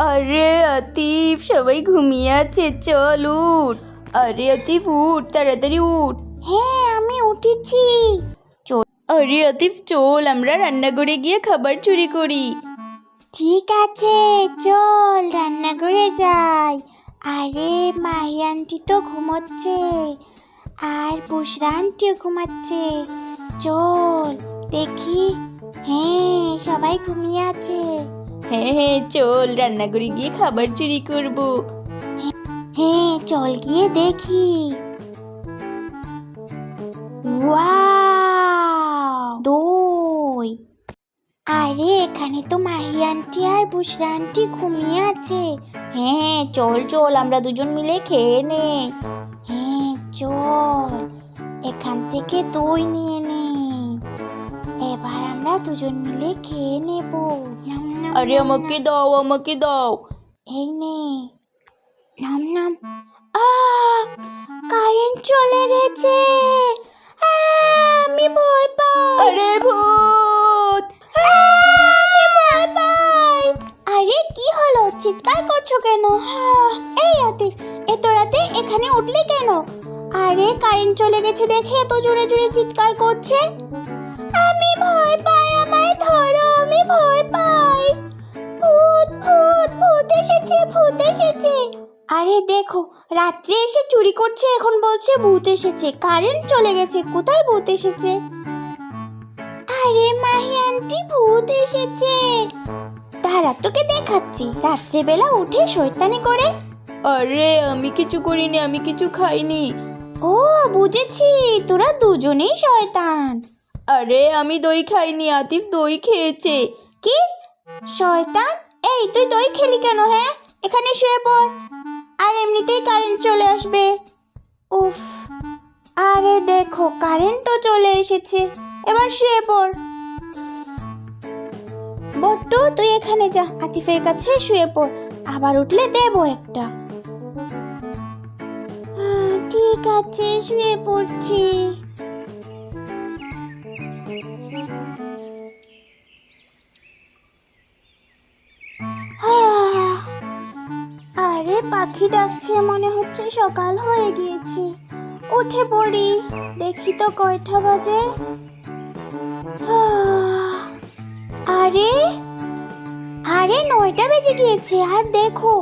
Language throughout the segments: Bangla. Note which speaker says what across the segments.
Speaker 1: আরে আতিফ সবাই ঘুমিয়ে আছে চল উঠ। আরে আতিফ উঠ তাড়াতাড়ি উঠ।
Speaker 2: হ্যাঁ আমি উঠেছি।
Speaker 1: আরে আতিফ চল আমরা রান্নাঘরে গিয়ে খাবার চুরি করি।
Speaker 2: ঠিক আছে চল রান্নাঘরে যাই। আরে মাহি আন্টি তো ঘুমোচ্ছে। আর বুসরা আন্টিও ঘুমাচ্ছে। চল দেখি। হ্যাঁ সবাই ঘুমিয়ে আছে।
Speaker 1: হ্যাঁ হ্যাঁ চল রান্নাঘরে গিয়ে খাবার চুরি করব।
Speaker 2: হ্যাঁ চল গিয়ে দেখি। দই। আরে, এখানে তো মাহি আন্টি আর বুসরা আন্টি ঘুমিয়ে আছে। হ্যাঁ চল চল, আমরা দুজন মিলে খেয়ে নে হ্যাঁ চল, এখান থেকে দই নিয়ে দুজন মিলে খেয়ে নেব।
Speaker 1: আরে আমাকে দাও আমাকে দাও।
Speaker 2: এই নে। নাম নাম। কারেন্ট চলে গেছে। আমি ভয় পাই।
Speaker 1: আরে ভূত।
Speaker 2: আমি ভয় পাই। আরে কি হলো? চিৎকার করছ কেন? এই আতিফ এত রাতে এখানে উঠলি কেন? আরে কারেন্ট চলে গেছে দেখে এত জোরে জোরে চিৎকার করছে। আমি ভয় পাই। ভয় পাই। ভূত ভূত ভূত এসেছে ভূত এসেছে। আরে দেখো রাত্রে এসে চুরি করছে এখন বলছে ভূত এসেছে। কারেন্ট চলে গেছে কোথায় ভূত এসেছে? আরে মাহি আন্টি ভূত এসেছে। তারা তোকে দেখাচ্ছি। রাত্রেবেলা উঠে শয়তানি করে।
Speaker 1: আরে আমি কিছু করিনি আমি কিছু খাইনি।
Speaker 2: ও বুঝেছি তোরা দুজনেই শয়তান।
Speaker 1: আরে, আমি দই খাইনি, আতিফ দই খেয়েছে।
Speaker 2: কি? শয়তান? এই, তুই দই খেলি কেন হ্যাঁ? এখানে শুয়ে পড়। আর এমনিতেই কারেন্ট চলে আসবে। উফ, আরে দেখো কারেন্টও চলে এসেছে। এবার শুয়ে পড়। বট্টু তুই এখানে যা, আতিফের কাছে শুয়ে পড়। আবার উঠলে দেবো একটা। ঠিক আছে, শুয়ে পড়ছি। পাখি ডাকছে, মনে হচ্ছে সকাল হয়ে গিয়েছে। উঠে পড়ি, দেখি তো কয়টা বাজে। আরে আরে নয়টা বেজে গিয়েছে, আর দেখো,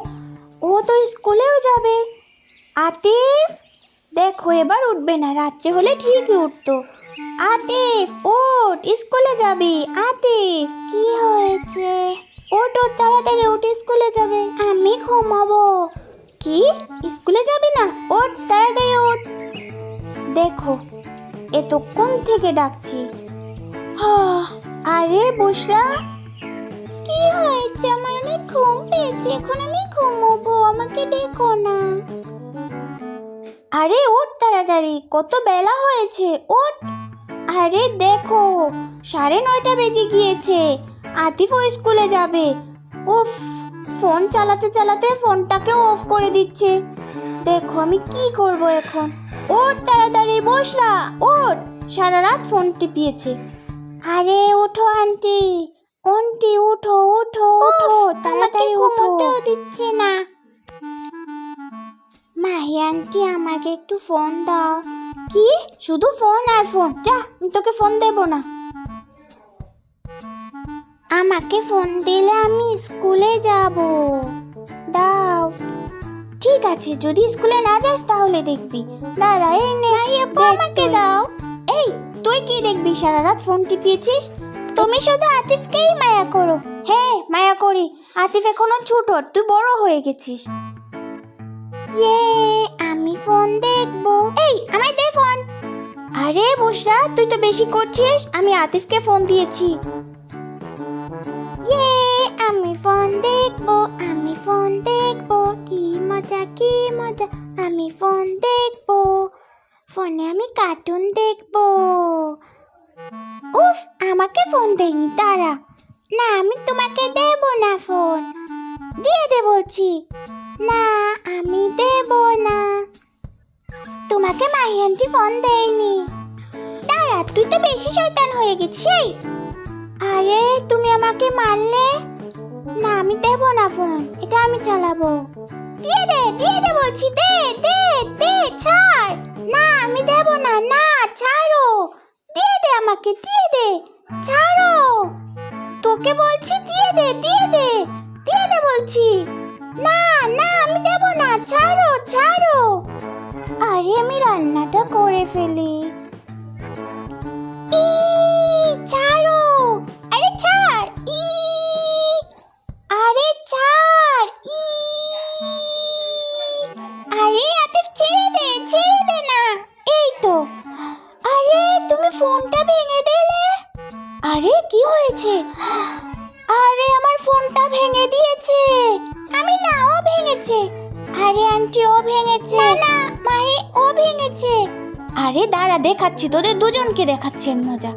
Speaker 2: ও তো স্কুলেও যাবে। আতিফ, দেখো, এবার উঠবে না, রাত্রে হলে ঠিকই উঠতো। আতিফ, ওঠ, স্কুলে যাবি। আতিফ, কি হয়েছে? ওঠ ওঠ তাড়াতাড়ি উঠ স্কুলে যাবে। আমি ঘুমাবো। কি? স্কুলে যাবি না? ওঠ, তাড়াতাড়ি ওঠ। দেখো, এতক্ষণ থেকে ডাকছি। আরে বুসরা। কি হয়েছে? আমার অনেক ঘুম পেয়েছে। এখন আমি ঘুমোবো। আমাকে ডেকো না। আরে ওঠ তাড়াতাড়ি। কত বেলা হয়েছে। ওঠ। আরে দেখো, সাড়ে নয়টা বেজে গিয়েছে। আতিফও স্কুলে যাবে। উফ ফোন চালাতে চালাতে ফোনটাকেও অফ করে দিচ্ছে। দেখো আমি কি করব এখন? ওঠ তাড়াতাড়ি বসরা ওঠ। সারা রাত ফোন টিপিয়েছে। আরে ওঠো আন্টি। আন্টি উঠো উঠো উঠো তাড়াতাড়ি উঠো দিচ্ছে না। মাহি আন্টি আমাকে একটু ফোন দাও। কি? শুধু ফোন আর ফোন? যা আমি তোকে ফোন দেব না। আমাকে ফোন দিলে আমি স্কুলে যাব। দাও। ঠিক আছে যদি স্কুলে না যাস তাহলে দেখবি। দাঁড়া এই নে। আমাকে দাও। এই তুই কি দেখবি সারা রাত ফোন টিপিয়েছিস? তুমি শুধু আতিফকেই মায়া করো। হ্যাঁ মায়া করি। আতিফ এখনও ছোট তুই বড় হয়ে গেছিস। ইয়ে আমি ফোন দেখব। এই আমায় দে ফোন আরে বুসরা তুই তো বেশি করছিস। আমি আতিফকে ফোন দিয়েছি। দেখব আমি ফোন দেখব, কি মজা কি মজা, আমি ফোন দেখব। ফোনে আমি কার্টুন দেখব। উফ, আমাকে ফোন দেয়নি, দাঁড়া। না, আমি তোমাকে দেব না ফোন। দিয়ে দে বলছি। না, আমি দেব না। তোমাকে মাহি আন্টি ফোন দেয়নি। দাঁড়া, তুই তো বেশি শয়তান হয়ে গেছিস আরে, তুমি আমাকে মারলে? না, আমি দেব না ফোন এটা আমি চালাবো। দিয়ে দে দিয়ে দে বলছি, দে দে দে, ছাড়। না, আমি দেব না না, ছাড়ো। দিয়ে দে আমাকে, দিয়ে দে, ছাড়ো। তোকে বলছি, দিয়ে দে দিয়ে দে দিয়ে দে বলছি। না না, আমি দেব না, ছাড়ো ছাড়ো। আরে, আমি রান্নাটা করে ফেলি। আরে আন্টি ও ভেঙেছে। না মাহি ও ভেঙেছে। আরে দাঁড়া দেখাচ্ছি তোদের দুজনকে দেখাচ্ছেন মজা।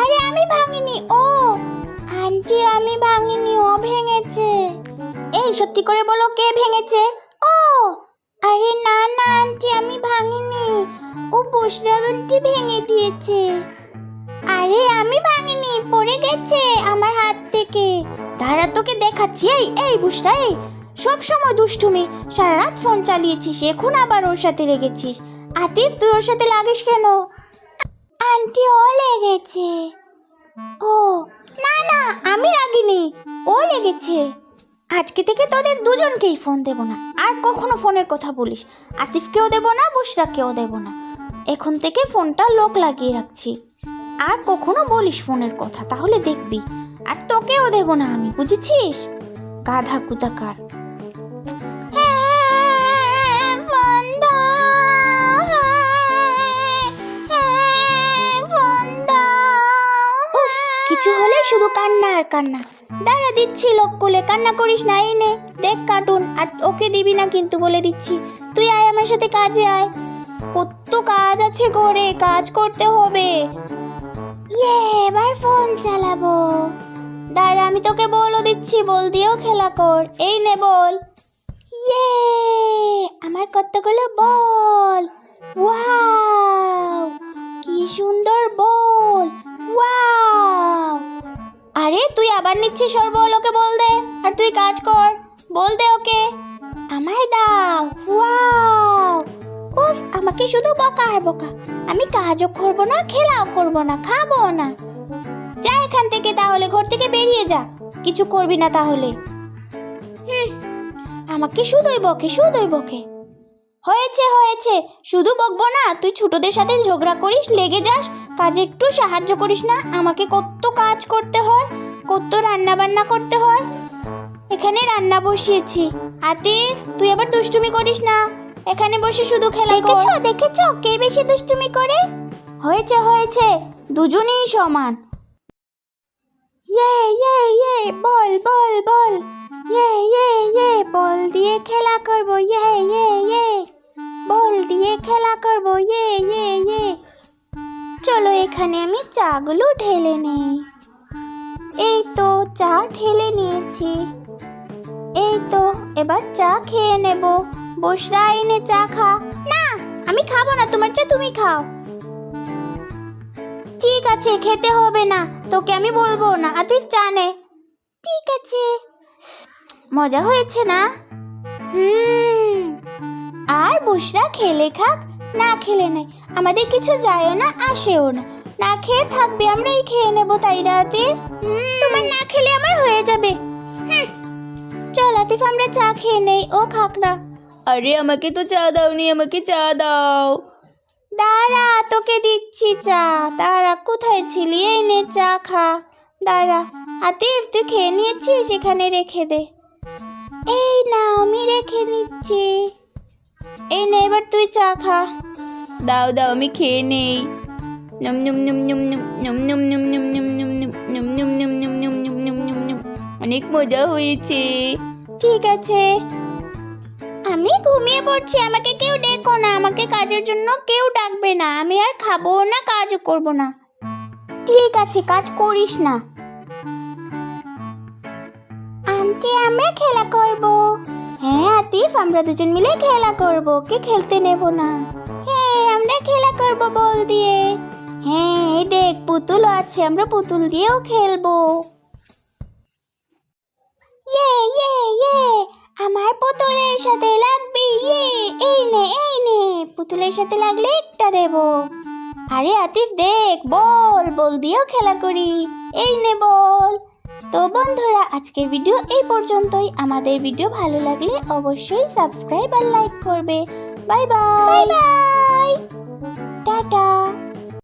Speaker 2: আরে আমি ভাঙিনি ও। আন্টি আমি ভাঙিনি ও ভেঙেছে। এই সত্যি করে বলো কে ভেঙেছে? ও। আরে না না আন্টি আমি ভাঙিনি। ও বসরাবন্তি ভেঙে দিয়েছে? আরে আমি ভাঙিনি পড়ে গেছে আমার হাত থেকে। দাঁড়া তোকে দেখাচ্ছি। এই এই বুসরা এই। সব সময় দুষ্টুমি। সারা রাত ফোন চালিয়েছিস এখন আবার ওর সাথে লেগেছিস আতিফ তুই ওর সাথে লাগিস কেন? আন্টি ও লেগেছে। ও না না আমি লাগিনি ও লেগেছে। আজকে থেকে তোদের দুজনকেই ফোন দেব না। আর কখনো ফোনের কথা বলিস। আতিফকেও দেব না বুসরাকেও দেব না। এখন থেকে ফোনটা লোক লাগিয়ে রাখছি। আর কখনো বলিস ফোনের কথা তাহলে দেখবি। আর তোকেও দেব না আমি বুঝেছিস? গাধা কুতাকার আর কান্না। দাঁড়া, দিচ্ছি লোক কোলে। কান্না করিস না, এই নে। দেখ কার্টুন। আর ওকে দিবি না কিন্তু বলে দিচ্ছি। তুই আয় আমার সাথে কাজে আয়। কত কাজ আছে ঘরে। কাজ করতে হবে। ইয়ে এবার ফোন চালাবো। দাঁড়া, আমি তোকে বলও দিচ্ছি। বল, দিয়েও খেলা কর। এই নে, বল। ইয়ে আমার কতগুলো বল। ওয়াও, কি সুন্দর বল। ওয়াও। আরে, তুই আবার নিচ্ছিস ওর বল দে। আর তুই কাজ কর, বল দে ওকে। আমায় দাও, ওয়াও। উফ, আমাকে শুধু বকা আর বকা। আমি কাজও করব না, খেলাও করব না, খাব না। যা এখান থেকে তাহলে, ঘর থেকে বেরিয়ে যা। কিছু করবি না তাহলে। আমাকে শুধুই বকে শুধুই বকে। হয়েছে হয়েছে। শুধু বকবো না, তুই ছোটদের সাথে ঝগড়া করিস, লেগে যাস। কাজে একটু সাহায্য করিস না, আমাকে কত কাজ করতে হয়। কত রান্না বান্না করতে হয়? এখানে রান্না বসিয়েছি। আতিফ তুই আবার দুষ্টুমি করিস না। এখানে বসে শুধু খেলা দেখেছ দেখেছ? কে বেশি দুষ্টুমি করে? হয়েছে হয়েছে। দুজনেই সমান। ইয়ে ইয়ে ইয়ে বল বল বল। ইয়ে ইয়ে ইয়ে বল দিয়ে খেলা করব। ইয়ে ইয়ে ইয়ে বল দিয়ে খেলা করব। ইয়ে ইয়ে ইয়ে। চলো এখানে আমি চাগুলো ঢেলে নেই। এই তো চা ঢেলে নিয়েছি। এই তো এবার চা খেয়ে নেব। বসরা এনে চা খা। না, আমি খাব না, তোমার চা তুমি খাও। ঠিক আছে, খেতে হবে না, তোকে আমি বলব না। আতিফ, চা নে। ঠিক আছে। মজা হয়েছে না? হুম। আর বসরা খেলে খাক, না খেলে নাই। আমাদের কিছু যায়ও না, আসেও না। না খেয়ে থাকবে আমরাই খেয়ে নেব তাই না আতিফ তোমার না খেলে আমার হয়ে যাবে। চল আতিফ আমরা চা খেয়ে নেই। ও খাক না।
Speaker 1: আরে আমাকে তো চা দাওনি আমাকে চা দাও।
Speaker 2: দাঁড়া তোকে দিচ্ছি চা। দাঁড়া কোথায় ছিলি? এই নে চা খা। দাঁড়া। আতিফ তুই খেয়ে নিয়েছিস? এখানে রেখে দে। এই না আমি রেখে নিচ্ছি। এই নে এবার তুই চা খা।
Speaker 1: দাও দাও আমি খেয়ে নেই। অনেক মজা হয়েছে
Speaker 2: ঠিক আছে আমি ঘুমিয়ে পড়ছি আমাকে কেউ ডেকো না আমাকে কাজের জন্য কেউ ডাকবে না আমি আর খাব না কাজও করব না ঠিক আছে কাজ করিস না আন্টি আমরা খেলা করব হ্যাঁ আতিফ আমরা দুজন মিলে খেলা করব কে খেলতে নেব না হ্যাঁ আমরা খেলা করব বল দিয়ে হ্যাঁ এই দেখ পুতুল আছে আমরা পুতুল দিয়েও খেলব। আমার পুতুলের সাথে লাগবে ইয়ে এই নে এই নে পুতুলের সাথে লাগলে একটা দেব। আরে আতিফ দেখ বল বল দিয়েও খেলা করি এই নে বল। তো বন্ধুরা আজকের ভিডিও এই পর্যন্তই। আমাদের ভিডিও ভালো লাগলে অবশ্যই সাবস্ক্রাইব আর লাইক করবে। Bye bye. Bye bye. Tata.